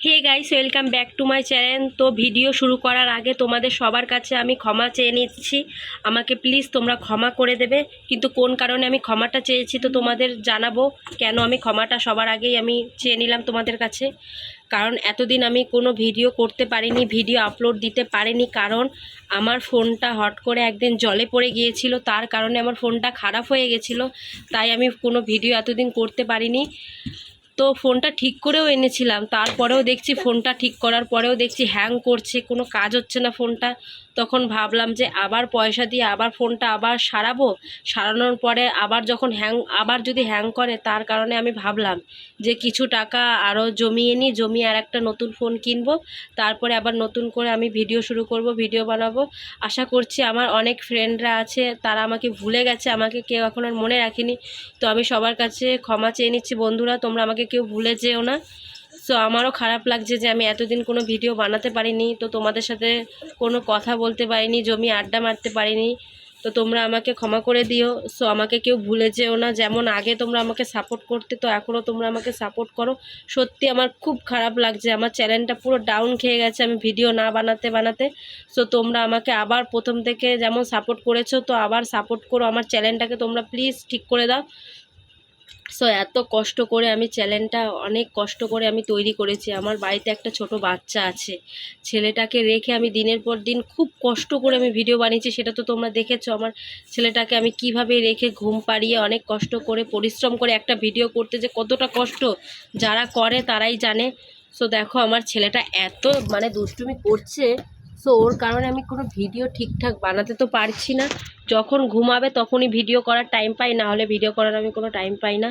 Hey guys welcome back to my channel তো video শুরু করার আগে তোমাদের সবার কাছে আমি ক্ষমা চেয়ে নিচ্ছি। আমাকে প্লিজ তোমরা ক্ষমা করে দেবে। কিন্তু কোন কারণে আমি ক্ষমাটা চেয়েছি তো তোমাদের জানাব। কেন আমি ক্ষমাটা সবার আগেই আমি চেয়ে নিলাম তোমাদের কাছে। কারণ এতদিন আমি কোনো ভিডিও করতে পারিনি ভিডিও আপলোড দিতে পারিনি। কারণ আমার ফোনটা হট করে একদিন জলে পড়ে গিয়েছিল। তার কারণে আমার ফোনটা খারাপ হয়ে গেছিল। তাই আমি কোনো ভিডিও এতদিন করতে পারিনি। তো ফোনটা ঠিক করেও এনেছিলাম, তারপরেও দেখছি ফোনটা ঠিক করার পরেও দেখছি হ্যাং করছে, কোনো কাজ হচ্ছে না ফোনটা। তখন ভাবলাম যে আবার পয়সা দিয়ে আবার ফোনটা আবার সারাবো, সারানোর পরে আবার যখন হ্যাং আবার যদি হ্যাং করে, তার কারণে আমি ভাবলাম যে কিছু টাকা আরও জমিয়ে নিই, জমিয়ে আর একটা নতুন ফোন কিনবো, তারপরে আবার নতুন করে আমি ভিডিও শুরু করব ভিডিও বানাবো। আশা করছি আমার অনেক ফ্রেন্ডরা আছে, তারা আমাকে ভুলে গেছে, আমাকে কেউ এখন আর মনে রাখেনি। তো আমি সবার কাছে ক্ষমা চেয়ে নিচ্ছি। বন্ধুরা, তোমরা আমাকে কেউ ভুলে যেও না। সো আমারও খারাপ লাগছে যে আমি এতদিন কোনো ভিডিও বানাতে পারিনি। তো তোমাদের সাথে কোনো কথা বলতে পারিনি, জমি আড্ডা মারতে পারিনি। তো তোমরা আমাকে ক্ষমা করে দিও। সো আমাকে কেউ ভুলে যেও না। যেমন আগে তোমরা আমাকে সাপোর্ট করতে, তো এখনও তোমরা আমাকে সাপোর্ট করো। সত্যি আমার খুব খারাপ লাগছে। আমার চ্যানেলটা পুরো ডাউন খেয়ে গেছে আমি ভিডিও না বানাতে বানাতে। সো তোমরা আমাকে আবার প্রথম থেকে যেমন সাপোর্ট করেছ, তো আবার সাপোর্ট করো। আমার চ্যানেলটাকে তোমরা প্লিজ ঠিক করে দাও। সো এত কষ্ট করে আমি চ্যানেলটা অনেক কষ্ট করে আমি তৈরি করেছি। আমার বাড়িতে একটা ছোট বাচ্চা আছে। ছেলেটাকে রেখে আমি দিনের পর দিন খুব কষ্ট করে আমি ভিডিও বানিয়েছি, সেটা তো তোমরা দেখেছ। আমার ছেলেটাকে আমি কীভাবে রেখে ঘুম পাড়িয়ে অনেক কষ্ট করে, পরিশ্রম করে একটা ভিডিও করতে যে কতটা কষ্ট, যারা করে তারাই জানে। সো দেখো, আমার ছেলেটা এত মানে দুষ্টুমি করছে। সো ওর কারণে আমি কোনো ভিডিও ঠিকঠাক বানাতে তো পারছি না। যখন ঘুমাবে তখনই ভিডিও করার টাইম পাই, না হলে ভিডিও করার আমি কোনো টাইম পাই না।